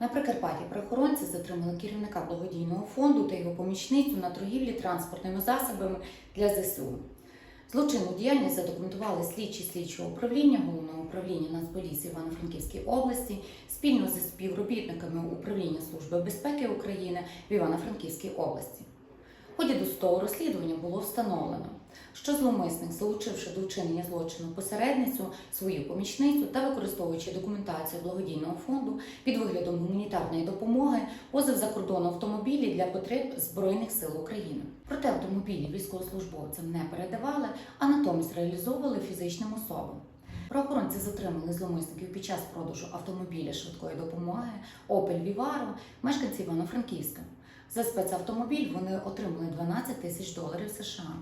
На Прикарпатті правоохоронці затримали керівника благодійного фонду та його помічницю на торгівлі транспортними засобами для ЗСУ. Злочинну діяльність задокументували слідчі слідчого управління головного управління Нацполіції Івано-Франківській області спільно зі співробітниками управління Служби безпеки України в Івано-Франківській області. В ході досудового розслідування було встановлено, що зловмисник, залучивши до вчинення злочину посередницю, свою помічницю та використовуючи документацію благодійного фонду під виглядом гуманітарної допомоги, возив за кордон автомобілі для потреб Збройних сил України. Проте автомобілі військовослужбовцям не передавали, а натомість реалізовували фізичним особам. Правоохоронці затримали зловмисників під час продажу автомобіля швидкої допомоги Opel Vivaro, мешканці Івано-Франківська. За спецавтомобіль вони отримали 12 тисяч доларів США.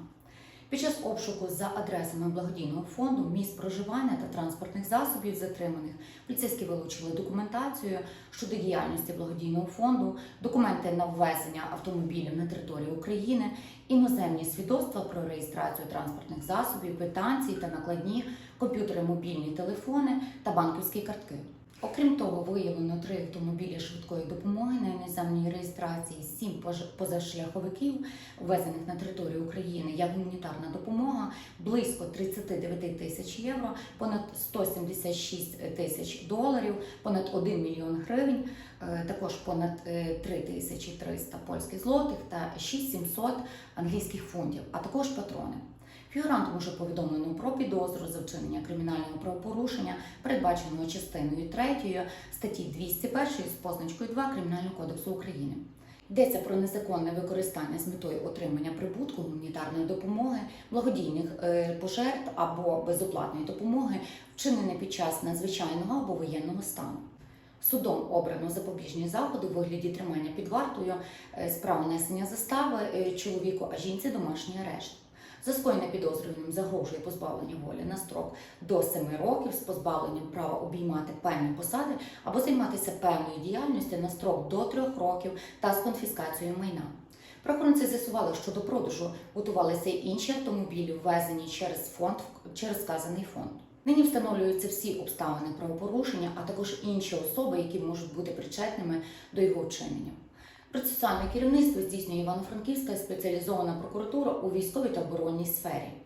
Під час обшуку за адресами благодійного фонду, місць проживання та транспортних засобів затриманих поліцейські вилучили документацію щодо діяльності благодійного фонду, документи на ввезення автомобілів на територію України, іноземні свідоцтва про реєстрацію транспортних засобів, квитанції та накладні, комп'ютери, мобільні телефони та банківські картки. Окрім того, виявлено три автомобілі швидкої допомоги на іноземній реєстрації, сім позашляховиків, ввезених на територію України як гуманітарна допомога, близько 39 тисяч євро, понад 176 тисяч доларів, понад 1 мільйон гривень, е, також понад е, 3 тисячі 300 польських злотих та 6700 англійських фунтів, а також патрони. Фігурантам уже повідомлено про підозру за вчинення кримінального правопорушення, передбаченого частиною 3 статті 201 з позначкою 2 Кримінального кодексу України. Йдеться про незаконне використання з метою отримання прибутку гуманітарної допомоги, благодійних е, пожертв або безоплатної допомоги, вчинене під час надзвичайного або воєнного стану. Судом обрано запобіжні заходи у вигляді тримання під вартою, е, справа несення застави е, чоловіку, а жінці домашній арешт. За скоєне підозрюваним загрожує позбавлення волі на строк до 7 років з позбавленням права обіймати певні посади або займатися певною діяльністю на строк до 3 років та з конфіскацією майна. Правоохоронці з'ясували, що до продажу готувалися й інші автомобілі, ввезені через фонд через сказаний фонд. Нині встановлюються всі обставини правопорушення, а також інші особи, які можуть бути причетними до його вчинення. Процесуальне керівництво здійснює Івано-Франківська спеціалізована прокуратура у військовій та оборонній сфері.